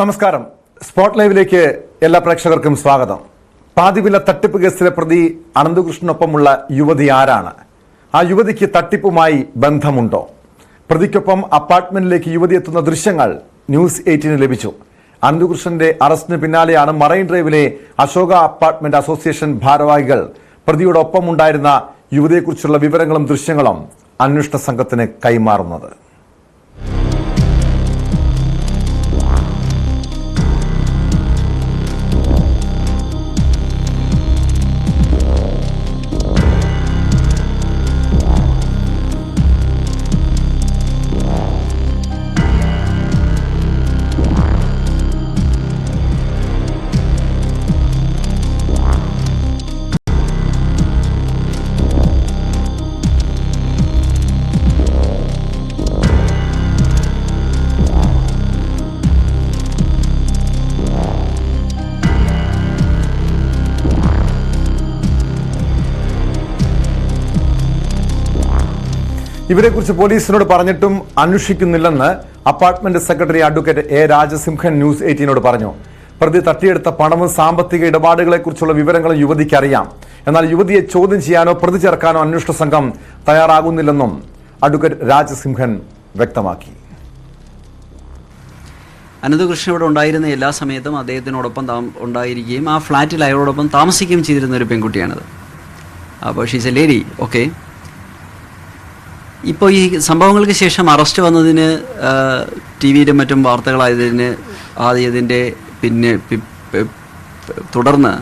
നമസ്കാരം. സ്പോട്ട് ലൈവിലേക്ക് എല്ലാ പ്രേക്ഷകർക്കും സ്വാഗതം. പാതിവില തട്ടിപ്പ് കേസിലെ പ്രതി അനന്തകൃഷ്ണനൊപ്പമുള്ള യുവതി ആരാണ്? ആ യുവതിക്ക് തട്ടിപ്പുമായി ബന്ധമുണ്ടോ? പ്രതിക്കൊപ്പം അപ്പാർട്ട്മെന്റിലേക്ക് യുവതി എത്തുന്ന ദൃശ്യങ്ങൾ ന്യൂസ് എയ്റ്റീന് ലഭിച്ചു. അനന്തകൃഷ്ണന്റെ അറസ്റ്റിന് പിന്നാലെയാണ് മറൈൻ ഡ്രൈവിലെ അശോക അപ്പാർട്ട്മെന്റ് അസോസിയേഷൻ ഭാരവാഹികൾ പ്രതിയോടൊപ്പം ഉണ്ടായിരുന്ന യുവതിയെക്കുറിച്ചുള്ള വിവരങ്ങളും ദൃശ്യങ്ങളും അന്വേഷണ സംഘത്തിന് കൈമാറുന്നത്. ഇവരെക്കുറിച്ച് പോലീസിനോട് പറഞ്ഞിട്ടും അന്വേഷിക്കുന്നില്ലെന്ന് apartment secretary advocate A Rajasimhan news എയ്റ്റീനോട് പറഞ്ഞു. പ്രതി തട്ടിയെടുത്ത പണവും സാമ്പത്തിക ഇടപാടുകളെക്കുറിച്ചുള്ള വിവരങ്ങളും യുവതിക്കറിയാം എന്നാൽ യുവതിയെ ചോദ്യം ചെയ്യാനോ പ്രതി ചേർക്കാനോ അന്വേഷണ സംഘം തയ്യാറാകുന്നില്ലെന്നും അഡ്വക്കേറ്റ് രാജസിംഹൻ വ്യക്തമാക്കി. അനന്തകൃഷ്ണൻ ഇവിടെ ഉണ്ടായിരുന്ന എല്ലാ സമയത്തും അദ്ദേഹത്തിനോടൊപ്പം താ ഉണ്ടായിരിക്കുകയും ആ ഫ്ലാറ്റിൽ അയാളോടൊപ്പം താമസിക്കുകയും ചെയ്തിരുന്ന ഒരു പെൺകുട്ടിയാണത്. അപ്പോൾ ഷീസ് എ ലേഡി ഓക്കെ ഇപ്പോൾ ഈ സംഭവങ്ങൾക്ക് ശേഷം അറസ്റ്റ് വന്നതിന് ടി വിയിലും മറ്റും വാർത്തകളായതിന് ആദ്യതിന്റെ പിന്നെ തുടർന്ന്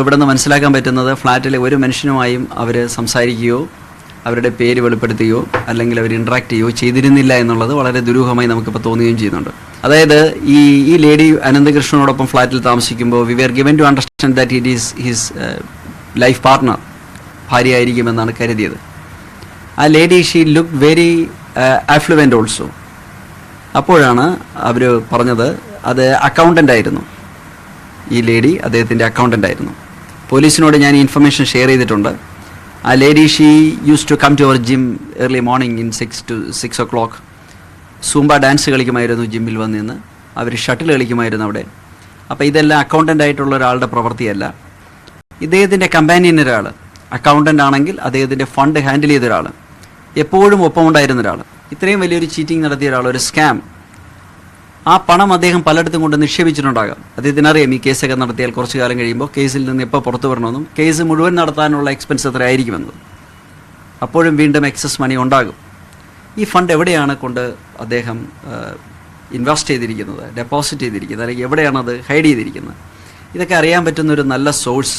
ഇവിടെ നിന്ന് മനസ്സിലാക്കാൻ പറ്റുന്നത് ഫ്ലാറ്റിലെ ഒരു മനുഷ്യനുമായും അവർ സംസാരിക്കുകയോ അവരുടെ പേര് വെളിപ്പെടുത്തുകയോ അല്ലെങ്കിൽ അവർ ഇൻട്രാക്ട് ചെയ്യുകയോ ചെയ്തിരുന്നില്ല എന്നുള്ളത് വളരെ ദുരൂഹമായി നമുക്കിപ്പോൾ തോന്നുകയും ചെയ്യുന്നുണ്ട്. അതായത് ഈ ഈ ലേഡി അനന്തകൃഷ്ണനോടൊപ്പം ഫ്ലാറ്റിൽ താമസിക്കുമ്പോൾ we are given to understand that it is his life partner ഭാര്യയായിരിക്കുമെന്നാണ് കരുതിയത്. ആ lady she look very affluent also അപ്പോഴാണ് അവർ പറഞ്ഞത് അത് അക്കൗണ്ടന്റ് ആയിരുന്നു. ഈ ലേഡി അദ്ദേഹത്തിന്റെ അക്കൗണ്ടന്റ് ആയിരുന്നു. പോലീസിനോട് ഞാൻ ഇൻഫർമേഷൻ ഷെയർ ചെയ്തിട്ടുണ്ട്. ആ lady she use to come to our gym early morning in six to six o'clock Zumba dance കളിക്കുമായിരുന്നു ജിമ്മിൽ വന്ന് നിന്ന് അവർ ഷട്ടിൽ കളിക്കുമായിരുന്നു അവിടെ. അപ്പോൾ ഇതെല്ലാം അക്കൗണ്ടന്റ് ആയിട്ടുള്ള ഒരാളുടെ പ്രവൃത്തിയല്ല. ഇദ്ദേഹത്തിന്റെ കമ്പാനിയൻ ഒരാൾ അക്കൗണ്ടന്റ് ആണെങ്കിൽ അദ്ദേഹത്തിന്റെ ഫണ്ട് ഹാൻഡിൽ ചെയ്ത ഒരാൾ എപ്പോഴും ഒപ്പമുണ്ടായിരുന്ന ഒരാൾ ഇത്രയും വലിയൊരു ചീറ്റിംഗ് നടത്തിയ ഒരാൾ ഒരു സ്കാം ആ പണം അദ്ദേഹം പലയിടത്തും കൊണ്ട് നിക്ഷേപിച്ചിട്ടുണ്ടാകാം. അദ്ദേഹത്തിനറിയാം ഈ കേസൊക്കെ നടത്തിയാൽ കുറച്ച് കാലം കഴിയുമ്പോൾ കേസിൽ നിന്ന് എപ്പോൾ പുറത്തു വരണമെന്നും കേസ് മുഴുവൻ നടത്താനുള്ള എക്സ്പെൻസ് എത്ര ആയിരിക്കുമെന്നത് അപ്പോഴും വീണ്ടും എക്സസ് മണി ഉണ്ടാകും. ഈ ഫണ്ട് എവിടെയാണ് കൊണ്ട് അദ്ദേഹം ഇൻവെസ്റ്റ് ചെയ്തിരിക്കുന്നത് ഡെപ്പോസിറ്റ് ചെയ്തിരിക്കുന്നത് അല്ലെങ്കിൽ എവിടെയാണ് അത് ഹൈഡ് ചെയ്തിരിക്കുന്നത്? ഇതൊക്കെ അറിയാൻ പറ്റുന്ന ഒരു നല്ല സോഴ്സ്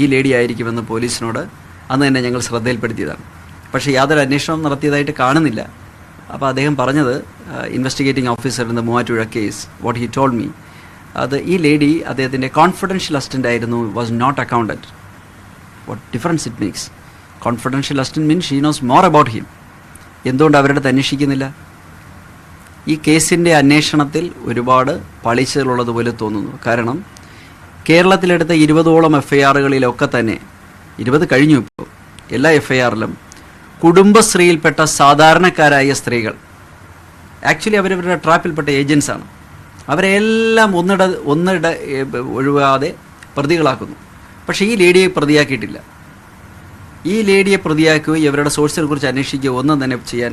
ഈ ലേഡി ആയിരിക്കുമെന്ന് പോലീസിനോട് അന്ന് തന്നെ ഞങ്ങൾ ശ്രദ്ധയിൽപ്പെടുത്തിയതാണ്. പക്ഷേ യാതൊരു അന്വേഷണം നടത്തിയതായിട്ട് കാണുന്നില്ല. അപ്പോൾ അദ്ദേഹം പറഞ്ഞത് investigating officer in the case what he told me അത് ഈ ലേഡി അദ്ദേഹത്തിന്റെ കോൺഫിഡൻഷ്യൽ അസിസ്റ്റന്റ് ആയിരുന്നു was not accountant what difference it means confidential assistant means she knows more about him എന്തുകൊണ്ട് അവരുടെ അന്വേഷിക്കുന്നില്ല? ഈ കേസിന്റെ അന്വേഷണത്തിൽ ഒരുപാട് പളിച്ചകളുള്ളതുപോലെ തോന്നുന്നു. കാരണം കേരളത്തിലെടുത്ത ഇരുപതോളം എഫ് ഐ ആറുകളിലൊക്കെ തന്നെ ഇരുപത് കഴിഞ്ഞു ഇപ്പോൾ എല്ലാ എഫ് ഐ ആറിലും കുടുംബശ്രീയിൽപ്പെട്ട സാധാരണക്കാരായ സ്ത്രീകൾ. ആക്ച്വലി അവരവരുടെ ട്രാപ്പിൽപ്പെട്ട ഏജൻസാണ് അവരെ എല്ലാം ഒന്നിട ഒന്നിട ഒഴിവാതെ പ്രതികളാക്കുന്നു. പക്ഷേ ഈ ലേഡിയെ പ്രതിയാക്കിയിട്ടില്ല. ഈ ലേഡിയെ പ്രതിയാക്കുകയും ഇവരുടെ സോഴ്സിനെ കുറിച്ച് അന്വേഷിക്കുകയോ ഒന്നും തന്നെ ചെയ്യാൻ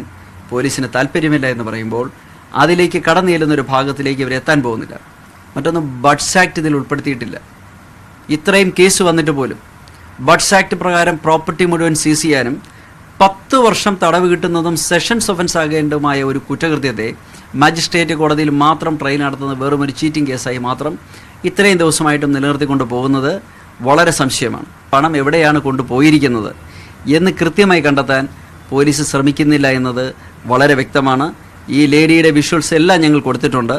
പോലീസിന് താല്പര്യമില്ല എന്ന് പറയുമ്പോൾ അതിലേക്ക് കടന്നു ചെല്ലുന്ന ഒരു ഭാഗത്തിലേക്ക് ഇവർ എത്താൻ പോകുന്നില്ല. മറ്റൊന്ന് ബഡ്സ് ആക്ട് ഇതിൽ ഉൾപ്പെടുത്തിയിട്ടില്ല. ഇത്രയും കേസ് വന്നിട്ട് പോലും ബഡ്സ് ആക്ട് പ്രകാരം പ്രോപ്പർട്ടി മുഴുവൻ സീസ് ചെയ്യാനും പത്ത് വർഷം തടവ് കിട്ടുന്നതും സെഷൻസ് ഒഫൻസ് ആകേണ്ടതുമായ ഒരു കുറ്റകൃത്യത്തെ മജിസ്ട്രേറ്റ് കോടതിയിൽ മാത്രം ട്രയൽ നടത്തുന്നത് വെറും ഒരു ചീറ്റിംഗ് കേസായി മാത്രം ഇത്രയും ദിവസമായിട്ടും നിലനിർത്തിക്കൊണ്ട് പോകുന്നത് വളരെ സംശയമാണ്. പണം എവിടെയാണ് കൊണ്ടുപോയിരിക്കുന്നത്? എന്ന് കൃത്യമായി കണ്ടെത്താൻ പോലീസ് ശ്രമിക്കുന്നില്ല എന്നത് വളരെ വ്യക്തമാണ്. ഈ ലേഡിയുടെ വിഷ്വൽസ് എല്ലാം ഞങ്ങൾ കൊടുത്തിട്ടുണ്ട്.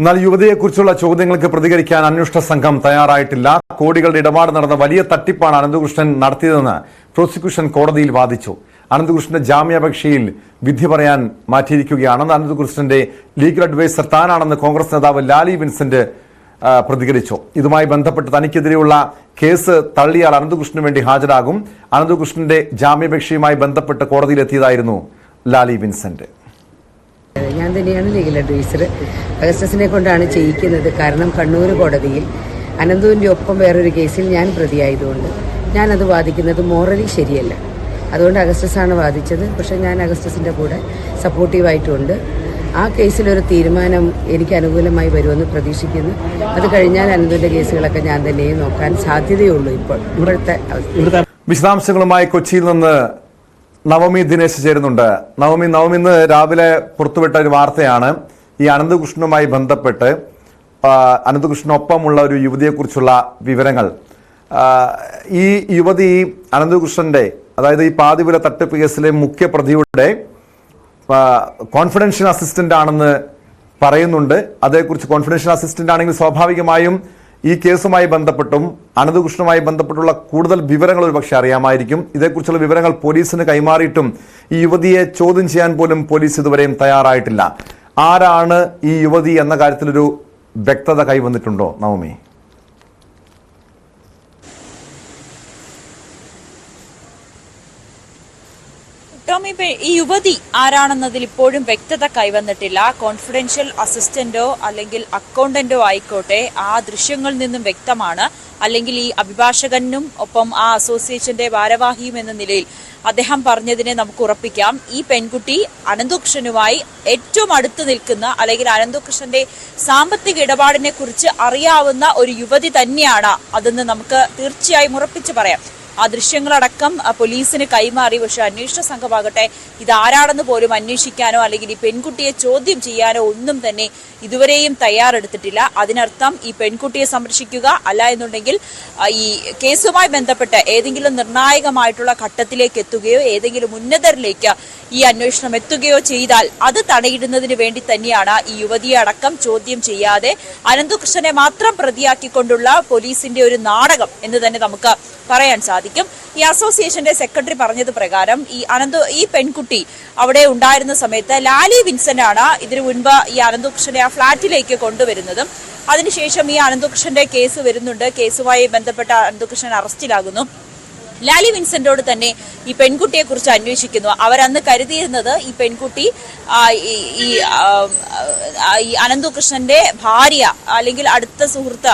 എന്നാൽ യുവതിയെക്കുറിച്ചുള്ള ചോദ്യങ്ങൾക്ക് പ്രതികരിക്കാൻ അന്വേഷണ സംഘം തയ്യാറായിട്ടില്ല. കോടികളുടെ ഇടപാട് നടന്ന വലിയ തട്ടിപ്പാണ് അനന്തകൃഷ്ണൻ നടത്തിയതെന്ന് പ്രോസിക്യൂഷൻ കോടതിയിൽ വാദിച്ചു. അനന്തകൃഷ്ണന്റെ ജാമ്യാപേക്ഷയിൽ വിധി പറയാൻ മാറ്റിയിരിക്കുകയാണെന്ന് അനന്തകൃഷ്ണന്റെ ലീഗൽ അഡ്വൈസർ താനാണെന്ന് കോൺഗ്രസ് നേതാവ് ലാലി വിൻസെന്റ് പ്രതികരിച്ചു. ഇതുമായി ബന്ധപ്പെട്ട് തനിക്കെതിരെയുള്ള കേസ് തള്ളിയാൽ അനന്തകൃഷ്ണന് വേണ്ടി ഹാജരാകും. അനന്തകൃഷ്ണന്റെ ജാമ്യാപേക്ഷയുമായി ബന്ധപ്പെട്ട് കോടതിയിലെത്തിയതായിരുന്നു ലാലി വിൻസെന്റ്. ഞാൻ തന്നെയാണ് ലീഗൽ അഡ്വൈസർ അഗസ്റ്റസിനെ കൊണ്ടാണ് ചെയ്യിക്കുന്നത്. കാരണം കണ്ണൂർ കോടതിയിൽ അനന്തുവിന്റെ ഒപ്പം വേറൊരു കേസിൽ ഞാൻ പ്രതിയായതുകൊണ്ട് ഞാനത് വാദിക്കുന്നത് മോറലി ശരിയല്ല. അതുകൊണ്ട് അഗസ്റ്റസാണ് വാദിച്ചത്. പക്ഷേ ഞാൻ അഗസ്റ്റസിന്റെ കൂടെ സപ്പോർട്ടീവായിട്ടുണ്ട്. ആ കേസിലൊരു തീരുമാനം എനിക്ക് അനുകൂലമായി വരുമെന്ന് പ്രതീക്ഷിക്കുന്നു. അത് കഴിഞ്ഞാൽ അനന്തുവിന്റെ കേസുകളൊക്കെ ഞാൻ തന്നെയും നോക്കാൻ സാധ്യതയുള്ളൂ ഇപ്പോൾ. ഇവിടുത്തെ വിശദാംശങ്ങളുമായി കൊച്ചിയിൽ നിന്ന് നവമി ദിനേശ് ചേരുന്നുണ്ട്. നവമി നവമി ഇന്ന് രാവിലെ പുറത്തുവിട്ട ഒരു വാർത്തയാണ്. ഈ അനന്തകൃഷ്ണനുമായി ബന്ധപ്പെട്ട് അനന്തകൃഷ്ണനൊപ്പമുള്ള ഒരു യുവതിയെക്കുറിച്ചുള്ള വിവരങ്ങൾ. ഈ യുവതി അനന്തകൃഷ്ണന്റെ അതായത് ഈ പാതിപുര തട്ടിപ്പ് കേസിലെ മുഖ്യ പ്രതിയുടെ കോൺഫിഡൻഷ്യൽ അസിസ്റ്റന്റ് ആണെന്ന് പറയുന്നുണ്ട്. അതേക്കുറിച്ച് കോൺഫിഡൻഷ്യൽ അസിസ്റ്റന്റ് ആണെങ്കിൽ സ്വാഭാവികമായും ഈ കേസുമായി ബന്ധപ്പെട്ടും അനന്തകൃഷ്ണനുമായി ബന്ധപ്പെട്ടുള്ള കൂടുതൽ വിവരങ്ങൾ ഒരുപക്ഷെ അറിയാമായിരിക്കും. ഇതേക്കുറിച്ചുള്ള വിവരങ്ങൾ പോലീസിന് കൈമാറിയിട്ടും ഈ യുവതിയെ ചോദ്യം ചെയ്യാൻ പോലും പോലീസ് ഇതുവരെയും തയ്യാറായിട്ടില്ല. ആരാണ് ഈ യുവതി എന്ന കാര്യത്തിലൊരു വ്യക്തത കൈവന്നിട്ടുണ്ടോ നവമി? ടോമി ഈ യുവതി ആരാണെന്നതിൽ ഇപ്പോഴും വ്യക്തത കൈവന്നിട്ടില്ല. കോൺഫിഡൻഷ്യൽ അസിസ്റ്റന്റോ അല്ലെങ്കിൽ അക്കൗണ്ടന്റോ ആയിക്കോട്ടെ ആ ദൃശ്യങ്ങളിൽ നിന്നും വ്യക്തമാണ്. അല്ലെങ്കിൽ ഈ അഭിഭാഷകനും ഒപ്പം ആ അസോസിയേഷന്റെ ഭാരവാഹിയും എന്ന നിലയിൽ അദ്ദേഹം പറഞ്ഞതിനെ നമുക്ക് ഉറപ്പിക്കാം. ഈ പെൺകുട്ടി അനന്തകൃഷ്ണനുമായി ഏറ്റവും അടുത്ത് നിൽക്കുന്ന അല്ലെങ്കിൽ അനന്തകൃഷ്ണന്റെ സാമ്പത്തിക ഇടപാടിനെ കുറിച്ച് അറിയാവുന്ന ഒരു യുവതി തന്നെയാണ്. അതെന്ന് നമുക്ക് തീർച്ചയായും ഉറപ്പിച്ചു പറയാം. ആ ദൃശ്യങ്ങളടക്കം പോലീസിന് കൈമാറി. പക്ഷെ അന്വേഷണ സംഘമാകട്ടെ ഇതാരാണെന്ന് പോലും അന്വേഷിക്കാനോ അല്ലെങ്കിൽ ഈ പെൺകുട്ടിയെ ചോദ്യം ചെയ്യാനോ ഒന്നും തന്നെ ഇതുവരെയും തയ്യാറെടുത്തിട്ടില്ല. അതിനർത്ഥം ഈ പെൺകുട്ടിയെ സംരക്ഷിക്കുക അല്ല എന്നുണ്ടെങ്കിൽ ഈ കേസുമായി ബന്ധപ്പെട്ട് ഏതെങ്കിലും നിർണായകമായിട്ടുള്ള ഘട്ടത്തിലേക്ക് എത്തുകയോ ഏതെങ്കിലും ഉന്നതരിലേക്ക് ഈ അന്വേഷണം എത്തുകയോ ചെയ്താൽ അത് തടയിടുന്നതിന് വേണ്ടി തന്നെയാണ് ഈ യുവതിയെ അടക്കം ചോദ്യം ചെയ്യാതെ അനന്തകൃഷ്ണനെ മാത്രം പ്രതിയാക്കിക്കൊണ്ടുള്ള പോലീസിന്റെ ഒരു നാടകം എന്ന് തന്നെ നമുക്ക് പറയാൻ സാധിക്കും. ഈ അസോസിയേഷന്റെ സെക്രട്ടറി പറഞ്ഞത് പ്രകാരം ഈ അനന്ത ഈ പെൺകുട്ടി അവിടെ ഉണ്ടായിരുന്ന സമയത്ത് ലാലി വിൻസെന്റ് ആണ് ഇതിനു മുൻപ് ഈ അനന്തകൃഷ്ണനെ ആ ഫ്ളാറ്റിലേക്ക് കൊണ്ടുവരുന്നതും. അതിനുശേഷം ഈ അനന്തകൃഷ്ണന്റെ കേസ് വരുന്നുണ്ട്. കേസുമായി ബന്ധപ്പെട്ട അനന്തകൃഷ്ണൻ അറസ്റ്റിലാകുന്നു. ലാലി വിൻസെന്റോട് തന്നെ ഈ പെൺകുട്ടിയെ കുറിച്ച് അന്വേഷിക്കുന്നു. അവരന്ന് കരുതിയിരുന്നത് ഈ പെൺകുട്ടി ഈ- ഈ അനന്തകൃഷ്ണന്റെ ഭാര്യ അല്ലെങ്കിൽ അടുത്ത സുഹൃത്ത്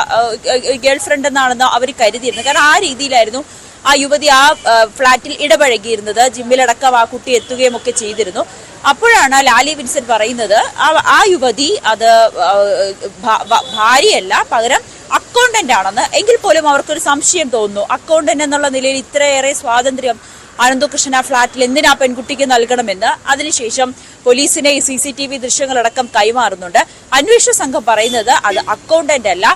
ഗേൾ ഫ്രണ്ട് എന്നാണെന്നോ അവർ കരുതിയിരുന്നത് കാരണം ആ രീതിയിലായിരുന്നു ആ യുവതി ആ ഫ്ളാറ്റിൽ ഇടപഴകിയിരുന്നത്. ജിമ്മിലടക്കം ആ കുട്ടി എത്തുകയും ഒക്കെ ചെയ്തിരുന്നു. അപ്പോഴാണ് ലാലി വിൻസെന്റ് പറയുന്നത് ആ- യുവതി അത് ഭാര്യയല്ല പകരം അക്കൗണ്ടന്റ് ആണെന്ന് എങ്കിൽ പോലും അവർക്കൊരു സംശയം തോന്നുന്നു. അക്കൗണ്ടന്റ് എന്നുള്ള നിലയിൽ ഇത്രയേറെ സ്വാതന്ത്ര്യം അനന്തകൃഷ്ണൻ ആ ഫ്ളാറ്റിൽ എന്തിനാ പെൺകുട്ടിക്ക് നൽകണമെന്ന്? അതിനുശേഷം പോലീസിനെ ഈ സി സി ടി വി ദൃശ്യങ്ങളടക്കം കൈമാറുന്നുണ്ട്. അന്വേഷണ സംഘം പറയുന്നത് അത് അക്കൗണ്ടന്റ് അല്ല.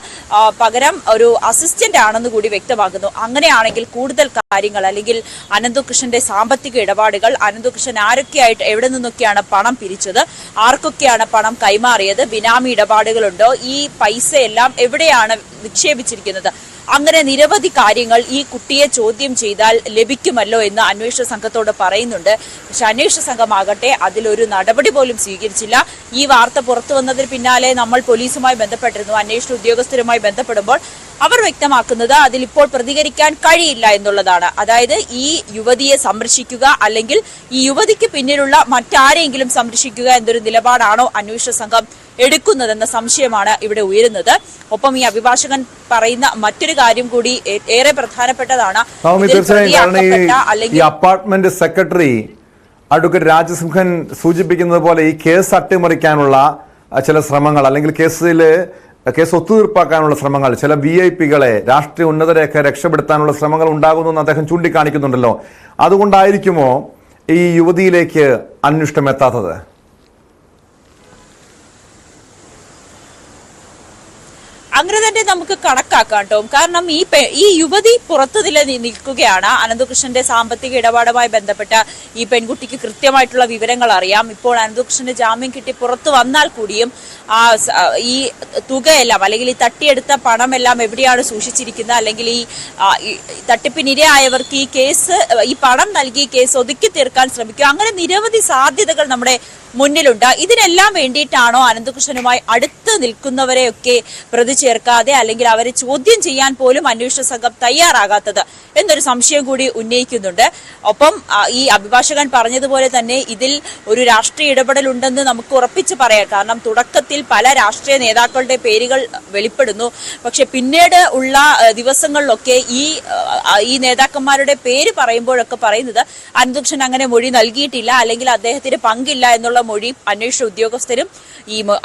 പകരം ഒരു അസിസ്റ്റന്റ് ആണെന്ന് കൂടി വ്യക്തമാക്കുന്നു. അങ്ങനെയാണെങ്കിൽ കൂടുതൽ കാര്യങ്ങൾ അല്ലെങ്കിൽ അനന്തകൃഷ്ണന്റെ സാമ്പത്തിക ഇടപാടുകൾ അനന്തകൃഷ്ണൻ ആരൊക്കെയായിട്ട് എവിടെ നിന്നൊക്കെയാണ് പണം പിരിച്ചത് ആർക്കൊക്കെയാണ് പണം കൈമാറിയത് ബിനാമി ഇടപാടുകളുണ്ടോ ഈ പൈസ എല്ലാം എവിടെയാണ് നിക്ഷേപിച്ചിരിക്കുന്നത് അങ്ങനെ നിരവധി കാര്യങ്ങൾ ഈ കുട്ടിയെ ചോദ്യം ചെയ്താൽ ലഭിക്കുമല്ലോ എന്ന് അന്വേഷണ സംഘത്തോട് പറയുന്നുണ്ട്. പക്ഷെ അന്വേഷണ സംഘമാകട്ടെ അതിലൊരു നടപടി പോലും സ്വീകരിച്ചില്ല. ഈ വാർത്ത പുറത്തു വന്നതിന് പിന്നാലെ നമ്മൾ പോലീസുമായി ബന്ധപ്പെട്ടിരുന്നു. അന്വേഷണ ഉദ്യോഗസ്ഥരുമായി ബന്ധപ്പെടുമ്പോൾ അവർ വ്യക്തമാക്കുന്നത് അതിലിപ്പോൾ പ്രതികരിക്കാൻ കഴിയില്ല എന്നുള്ളതാണ്. അതായത് ഈ യുവതിയെ സംരക്ഷിക്കുക അല്ലെങ്കിൽ ഈ യുവതിക്ക് പിന്നിലുള്ള മറ്റാരെങ്കിലും സംരക്ഷിക്കുക എന്നൊരു നിലപാടാണോ അന്വേഷണ സംഘം എടുക്കുന്നതെന്ന സംശയമാണ് ഇവിടെ ഉയരുന്നത്. ഒപ്പം ഈ അഭിഭാഷകൻ പറയുന്ന മറ്റൊരു കാര്യം കൂടി ഏറെ പ്രധാനപ്പെട്ടതാണ്. തീർച്ചയായും ഈ അപ്പാർട്ട്മെന്റ് സെക്രട്ടറി അഡ്വക്കേറ്റ് രാജസിംഹൻ സൂചിപ്പിക്കുന്നത് പോലെ ഈ കേസ് അട്ടിമറിക്കാനുള്ള ചില ശ്രമങ്ങൾ അല്ലെങ്കിൽ കേസിൽ കേസ് ഒത്തുതീർപ്പാക്കാനുള്ള ശ്രമങ്ങൾ ചില വി ഐ പികളെ രാഷ്ട്രീയ ഉന്നതരെയൊക്കെ രക്ഷപ്പെടുത്താനുള്ള ശ്രമങ്ങൾ ഉണ്ടാകുന്നു എന്ന് അദ്ദേഹം ചൂണ്ടിക്കാണിക്കുന്നുണ്ടല്ലോ. അതുകൊണ്ടായിരിക്കുമോ ഈ യുവതിയിലേക്ക് അന്വേഷണം എത്താത്തത്? അങ്ങനെ തന്നെ നമുക്ക് കണക്കാക്കാം കേട്ടോ. കാരണം ഈ ഈ യുവതി പുറത്തു നില നിൽക്കുകയാണ്. അനന്തകൃഷ്ണന്റെ സാമ്പത്തിക ഇടപാടുമായി ബന്ധപ്പെട്ട ഈ പെൺകുട്ടിക്ക് കൃത്യമായിട്ടുള്ള വിവരങ്ങൾ അറിയാം. ഇപ്പോൾ അനന്തകൃഷ്ണന്റെ ജാമ്യം കിട്ടി പുറത്തു വന്നാൽ കൂടിയും ആ ഈ തുകയെല്ലാം അല്ലെങ്കിൽ ഈ തട്ടിയെടുത്ത പണമെല്ലാം എവിടെയാണ് സൂക്ഷിച്ചിരിക്കുന്നത്? അല്ലെങ്കിൽ ഈ തട്ടിപ്പിനിരയായവർക്ക് ഈ കേസ് ഈ പണം നൽകി കേസ് ഒതുക്കി തീർക്കാൻ ശ്രമിക്കുക. അങ്ങനെ നിരവധി സാധ്യതകൾ നമ്മുടെ മുന്നിലുണ്ട്. ഇതിനെല്ലാം വേണ്ടിയിട്ടാണോ അനന്തകൃഷ്ണനുമായി അടുത്ത് നിൽക്കുന്നവരെയൊക്കെ പ്രതി ചേർക്കാതെ അല്ലെങ്കിൽ അവരെ ചോദ്യം ചെയ്യാൻ പോലും അന്വേഷണ സംഘം തയ്യാറാകാത്തത് എന്നൊരു സംശയം കൂടി ഉന്നയിക്കുന്നുണ്ട്. ഒപ്പം ഈ അഭിഭാഷകൻ പറഞ്ഞതുപോലെ തന്നെ ഇതിൽ ഒരു രാഷ്ട്രീയ ഇടപെടലുണ്ടെന്ന് നമുക്ക് ഉറപ്പിച്ച് പറയാം. കാരണം തുടക്കത്തിൽ പല രാഷ്ട്രീയ നേതാക്കളുടെ പേരുകൾ വെളിപ്പെടുന്നു. പക്ഷെ പിന്നീട് ഉള്ള ദിവസങ്ങളിലൊക്കെ ഈ ഈ നേതാക്കന്മാരുടെ പേര് പറയുമ്പോഴൊക്കെ പറയുന്നത് അനന്തകൃഷ്ണൻ അങ്ങനെ മൊഴി നൽകിയിട്ടില്ല അല്ലെങ്കിൽ അദ്ദേഹത്തിന് പങ്കില്ല എന്നുള്ള മൊഴി അന്വേഷണ ഉദ്യോഗസ്ഥരും ഈ മൊ-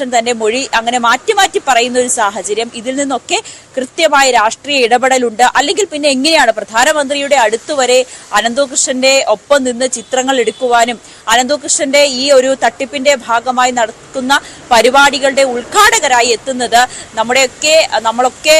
ആ, തന്നെ മൊഴി അങ്ങനെ മാറ്റി മാറ്റി പറയുന്ന ഒരു സാഹചര്യം ഇതിൽ നിന്നൊക്കെ കൃത്യമായ രാഷ്ട്രീയ ഇടപെടലുണ്ട്. അല്ലെങ്കിൽ പിന്നെ എങ്ങനെയാണ് പ്രധാനമന്ത്രിയുടെ അടുത്തുവരെ അനന്തകൃഷ്ണന്റെ ഒപ്പം നിന്ന് ചിത്രങ്ങൾ എടുക്കുവാനും അനന്തകൃഷ്ണന്റെ ഈ ഒരു തട്ടിപ്പിന്റെ ഭാഗമായി നടക്കുന്ന പരിപാടികളുടെ ഉദ്ഘാടകരായി എത്തുന്നത് നമ്മുടെയൊക്കെ നമ്മളൊക്കെ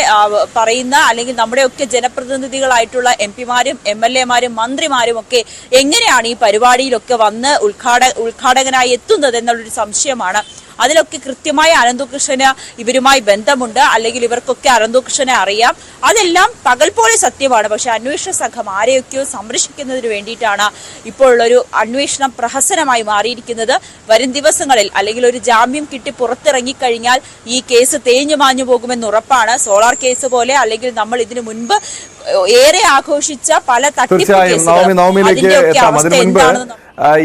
പറയുന്ന അല്ലെങ്കിൽ നമ്മുടെയൊക്കെ ജനപ്രതിനിധികളായിട്ടുള്ള എം പിമാരും എം എൽ എമാരും മന്ത്രിമാരും ഒക്കെ എങ്ങനെയാണ് ഈ പരിപാടിയിലൊക്കെ വന്ന് ഉദ്ഘാട ഉദ്ഘാടകനായി എത്തുന്നത് എന്നുള്ളൊരു സംശയമാണ്. അതിലൊക്കെ കൃത്യമായി അനന്തകൃഷ്ണന് ഇവരുമായി ബന്ധമുണ്ട്. അല്ലെങ്കിൽ ഇവർക്കൊക്കെ അനന്തകൃഷ്ണനെ അറിയാം. അതെല്ലാം പകൽ പോലെ സത്യമാണ്. പക്ഷെ അന്വേഷണ സംഘം ആരെയൊക്കെയോ സംരക്ഷിക്കുന്നതിന് വേണ്ടിയിട്ടാണ് ഇപ്പോഴുള്ളൊരു അന്വേഷണം പ്രഹസനമായി മാറിയിരിക്കുന്നത്. വരും ദിവസങ്ങളിൽ അല്ലെങ്കിൽ ഒരു ജാമ്യം കിട്ടി പുറത്തിറങ്ങിക്കഴിഞ്ഞാൽ ഈ കേസ് തേഞ്ഞു മാഞ്ഞു പോകുമെന്ന് ഉറപ്പാണ്. സോളാർ കേസ് പോലെ അല്ലെങ്കിൽ നമ്മൾ ഇതിനു മുൻപ് ഏറെ ആഘോഷിച്ച പല തട്ടിപ്പ് തീർച്ചയായും നവമി നവമിയിലേക്ക് എത്താം. അതിനു മുൻപ്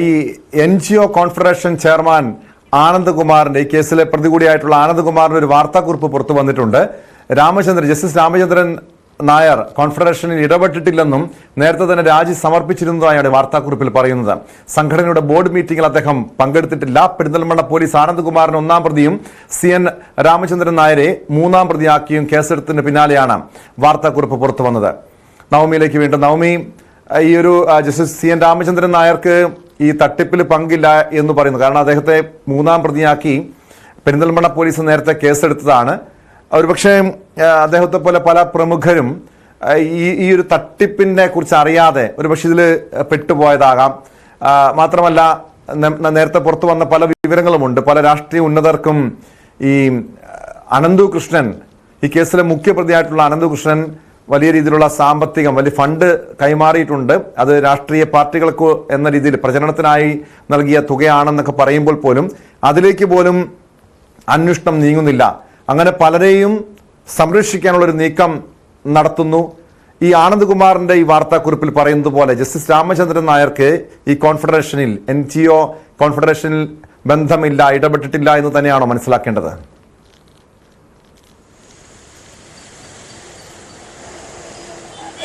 ഈ N G O confederation chairman ആനന്ദ്കുമാറിന്റെ ഈ കേസിലെ പ്രതി കൂടിയായിട്ടുള്ള ആനന്ദ്കുമാറിന്റെ ഒരു വാർത്താക്കുറിപ്പ് പുറത്തു വന്നിട്ടുണ്ട്. രാമചന്ദ്രൻ ജസ്റ്റിസ് രാമചന്ദ്രൻ നായർ കോൺഫെഡറേഷനിൽ ഇടപെട്ടിട്ടില്ലെന്നും നേരത്തെ തന്നെ രാജി സമർപ്പിച്ചിരുന്നതായാണ് വാർത്താക്കുറിപ്പിൽ പറയുന്നത്. സംഘടനയുടെ ബോർഡ് മീറ്റിംഗിൽ അദ്ദേഹം പങ്കെടുത്തിട്ടില്ല. പെരിന്തൽമണ്ണ പോലീസ് ആനന്ദ്കുമാറിന് ഒന്നാം പ്രതിയും സി എൻ രാമചന്ദ്രൻ നായരെ മൂന്നാം പ്രതിയാക്കിയും കേസെടുത്തതിന് പിന്നാലെയാണ് വാർത്താക്കുറിപ്പ് പുറത്തു വന്നത്. നവമിയിലേക്ക് വീണ്ടും. നവമി ഈ ഒരു ജസ്റ്റിസ് സി എൻ രാമചന്ദ്രൻ നായർക്ക് ഈ തട്ടിപ്പിൽ പങ്കില്ല എന്ന് പറയുന്നു. കാരണം അദ്ദേഹത്തെ മൂന്നാം പ്രതിയാക്കി പെരിന്തൽമണ്ണ പോലീസ് നേരത്തെ കേസെടുത്തതാണ്. ഒരുപക്ഷെ അദ്ദേഹത്തെ പോലെ പല പ്രമുഖരും ഈ ഈ ഒരു തട്ടിപ്പിനെ കുറിച്ച് അറിയാതെ ഒരുപക്ഷെ ഇതിൽ പെട്ടുപോയതാകാം. മാത്രമല്ല നേരത്തെ പുറത്തു വന്ന പല വിവരങ്ങളുമുണ്ട്. പല രാഷ്ട്രീയ ഉന്നതർക്കും ഈ അനന്തു കൃഷ്ണൻ ഈ കേസിലെ മുഖ്യപ്രതിയായിട്ടുള്ള അനന്തു കൃഷ്ണൻ വലിയ രീതിയിലുള്ള സാമ്പത്തികം വലിയ ഫണ്ട് കൈമാറിയിട്ടുണ്ട്. അത് രാഷ്ട്രീയ പാർട്ടികൾക്ക് എന്ന രീതിയിൽ പ്രചരണത്തിനായി നൽകിയ തുകയാണെന്നൊക്കെ പറയുമ്പോൾ പോലും അതിലേക്ക് പോലും അന്വേഷണം നീങ്ങുന്നില്ല. അങ്ങനെ പലരെയും സംരക്ഷിക്കാനുള്ളൊരു നീക്കം നടത്തുന്നു. ഈ ആനന്ദ്കുമാറിന്റെ ഈ വാർത്താക്കുറിപ്പിൽ പറയുന്നത് പോലെ ജസ്റ്റിസ് രാമചന്ദ്രൻ നായർക്ക് ഈ കോൺഫെഡറേഷനിൽ എൻ ജി ഒ കോൺഫെഡറേഷനിൽ ബന്ധമില്ല ഇടപെട്ടിട്ടില്ല എന്ന് തന്നെയാണോ മനസ്സിലാക്കേണ്ടത്?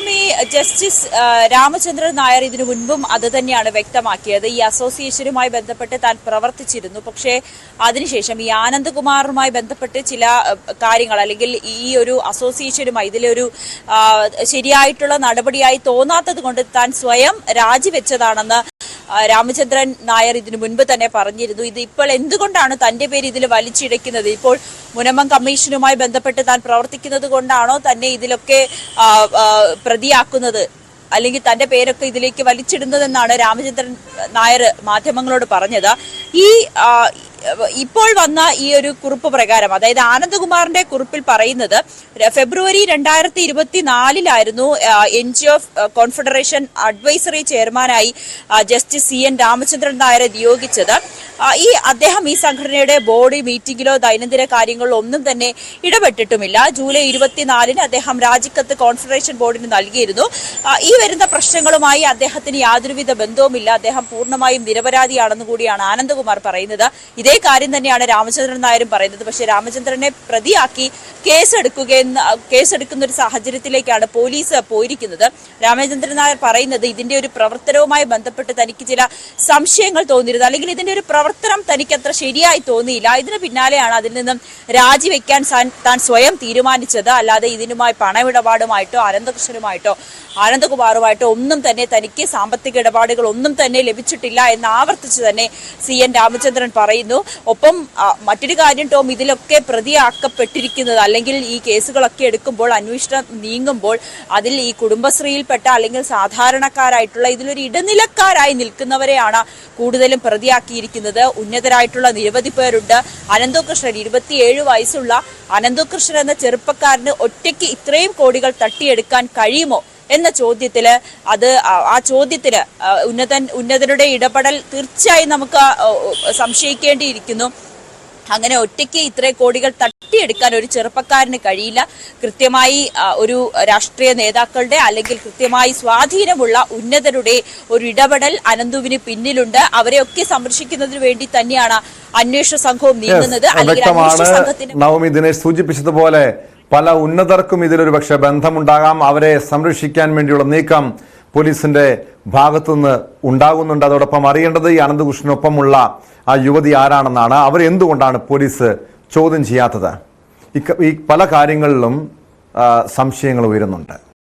ടോമി ജസ്റ്റിസ് രാമചന്ദ്രൻ നായർ ഇതിനു മുൻപും അത് തന്നെയാണ് വ്യക്തമാക്കിയത്. ഈ അസോസിയേഷനുമായി ബന്ധപ്പെട്ട് താൻ പ്രവർത്തിച്ചിരുന്നു. പക്ഷേ അതിനുശേഷം ഈ ആനന്ദ്കുമാറുമായി ബന്ധപ്പെട്ട് ചില കാര്യങ്ങൾ അല്ലെങ്കിൽ ഈ ഒരു അസോസിയേഷനുമായി ഇതിലൊരു ശരിയായിട്ടുള്ള നടപടിയായി തോന്നാത്തത് കൊണ്ട് താൻ സ്വയം രാജിവെച്ചതാണെന്ന് രാമചന്ദ്രൻ നായർ ഇതിനു മുൻപ് തന്നെ പറഞ്ഞിരുന്നു. ഇത് ഇപ്പോൾ എന്തുകൊണ്ടാണ് തന്റെ പേര് ഇതിൽ വലിച്ചിഴക്കുന്നത് ഇപ്പോൾ മുനമ്മം കമ്മീഷനുമായി ബന്ധപ്പെട്ട് താൻ പ്രവർത്തിക്കുന്നത് കൊണ്ടാണോ? തന്നെ ഇതിലൊക്കെ പ്രതിയാക്കുന്നത് അല്ലെങ്കിൽ തന്റെ പേരൊക്കെ ഇതിലേക്ക് വലിച്ചിടുന്നതെന്നാണ് രാമചന്ദ്രൻ നായർ മാധ്യമങ്ങളോട് പറഞ്ഞത്. ഈ ഇപ്പോൾ വന്ന ഈ ഒരു കുറിപ്പ് പ്രകാരം അതായത് ആനന്ദകുമാറിന്റെ കുറിപ്പിൽ പറയുന്നത് ഫെബ്രുവരി രണ്ടായിരത്തി ഇരുപത്തിനാലിലായിരുന്നു N G O confederation advisory ചെയർമാനായി ജസ്റ്റിസ് സി എൻ രാമചന്ദ്രൻ നായരെ നിയോഗിച്ചത്. ഈ അദ്ദേഹം ഈ സംഘടനയുടെ ബോർഡ് മീറ്റിംഗിലോ ദൈനംദിന കാര്യങ്ങളിലോ ഒന്നും തന്നെ ഇടപെട്ടിട്ടുമില്ല. ജൂലൈ ഇരുപത്തിനാലിന് അദ്ദേഹം രാജിക്കത്ത് കോൺഫെഡറേഷൻ ബോർഡിന് നൽകിയിരുന്നു. ഈ വരുന്ന പ്രശ്നങ്ങളുമായി അദ്ദേഹത്തിന് യാതൊരുവിധ ബന്ധവുമില്ല. അദ്ദേഹം പൂർണമായും നിരപരാധിയാണെന്ന് കൂടിയാണ് ആനന്ദകുമാർ പറയുന്നത്. ഇതേ കാര്യം തന്നെയാണ് രാമചന്ദ്രൻ നായരും പറയുന്നത്. പക്ഷേ രാമചന്ദ്രനെ പ്രതിയാക്കി കേസെടുക്കുകയെന്ന് കേസെടുക്കുന്ന ഒരു സാഹചര്യത്തിലേക്കാണ് പോലീസ് പോയിരിക്കുന്നത്. രാമചന്ദ്രൻ നായർ പറയുന്നത് ഇതിന്റെ ഒരു പ്രവർത്തനവുമായി ബന്ധപ്പെട്ട് തനിക്ക് ചില സംശയങ്ങൾ തോന്നിയിരുന്നു. അല്ലെങ്കിൽ ഇതിന്റെ ഒരു പ്രവർത്തനം തനിക്ക് അത്ര ശരിയായി തോന്നിയില്ല. ഇതിന് പിന്നാലെയാണ് അതിൽ നിന്നും രാജിവെക്കാൻ താൻ സ്വയം തീരുമാനിച്ചത്. അല്ലാതെ ഇതിനുമായി പണമിടപാടുമായിട്ടോ അനന്തകൃഷ്ണനുമായിട്ടോ ആനന്ദകുമാറുമായിട്ടോ ഒന്നും തന്നെ തനിക്ക് സാമ്പത്തിക ഇടപാടുകൾ ഒന്നും തന്നെ ലഭിച്ചിട്ടില്ല എന്ന് ആവർത്തിച്ച് തന്നെ സി എൻ രാമചന്ദ്രൻ പറയുന്നു. ഒപ്പം മറ്റൊരു കാര്യം ടോം ഇതിലൊക്കെ പ്രതിയാക്കപ്പെട്ടിരിക്കുന്നത് അല്ലെങ്കിൽ ഈ കേസുകളൊക്കെ എടുക്കുമ്പോൾ അന്വേഷണം നീങ്ങുമ്പോൾ അതിൽ ഈ കുടുംബശ്രീയിൽപ്പെട്ട അല്ലെങ്കിൽ സാധാരണക്കാരായിട്ടുള്ള ഇതിലൊരു ഇടനിലക്കാരായി നിൽക്കുന്നവരെയാണ് കൂടുതലും പ്രതിയാക്കിയിരിക്കുന്നത്. ഉന്നതരായിട്ടുള്ള നിരവധി പേരുണ്ട്. അനന്തകൃഷ്ണൻ ഇരുപത്തിയേഴ് വയസ്സുള്ള അനന്തകൃഷ്ണൻ എന്ന ചെറുപ്പക്കാരന് ഒറ്റയ്ക്ക് ഇത്രയും കോടികൾ തട്ടിയെടുക്കാൻ കഴിയുമോ? എന്ന ചോദ്യത്തിൽ അത് ആ- ചോദ്യത്തിൽ ഉന്നതൻ ഉന്നതരുടെ ഇടപെടൽ തീർച്ചയായും നമുക്ക് സംശയിക്കേണ്ടിയിരിക്കുന്നു. അങ്ങനെ ഒറ്റയ്ക്ക് ഇത്രയും കോടികൾ തട്ടിയെടുക്കാൻ ഒരു ചെറുപ്പക്കാരന് കഴിയില്ല. കൃത്യമായി ഒരു രാഷ്ട്രീയ നേതാക്കളുടെ അല്ലെങ്കിൽ കൃത്യമായി സ്വാധീനമുള്ള ഉന്നതരുടെ ഒരു ഇടപെടൽ അനന്തുവിന് പിന്നിലുണ്ട്. അവരെയൊക്കെ സംരക്ഷിക്കുന്നതിന് വേണ്ടി തന്നെയാണ് അന്വേഷണ സംഘവും നീങ്ങുന്നത്. അല്ലെങ്കിൽ അന്വേഷണ സംഘത്തിന് നവമി ദിനേശ് സൂചിപ്പിച്ചതുപോലെ പല ഉന്നതർക്കും ഇതിലൊരു പക്ഷെ ബന്ധമുണ്ടാകാം. അവരെ സംരക്ഷിക്കാൻ വേണ്ടിയുള്ള നീക്കം പോലീസിന്റെ ഭാഗത്തുനിന്ന് ഉണ്ടാകുന്നുണ്ട്. അതോടൊപ്പം അറിയേണ്ടത് ഈ അനന്തകൃഷ്ണനൊപ്പമുള്ള ആ യുവതി ആരാണെന്നാണ്. അവർ എന്തുകൊണ്ടാണ് പോലീസ് ചോദ്യം ചെയ്യാത്തത്? ഈ പല കാര്യങ്ങളിലും സംശയങ്ങൾ ഉയരുന്നുണ്ട്.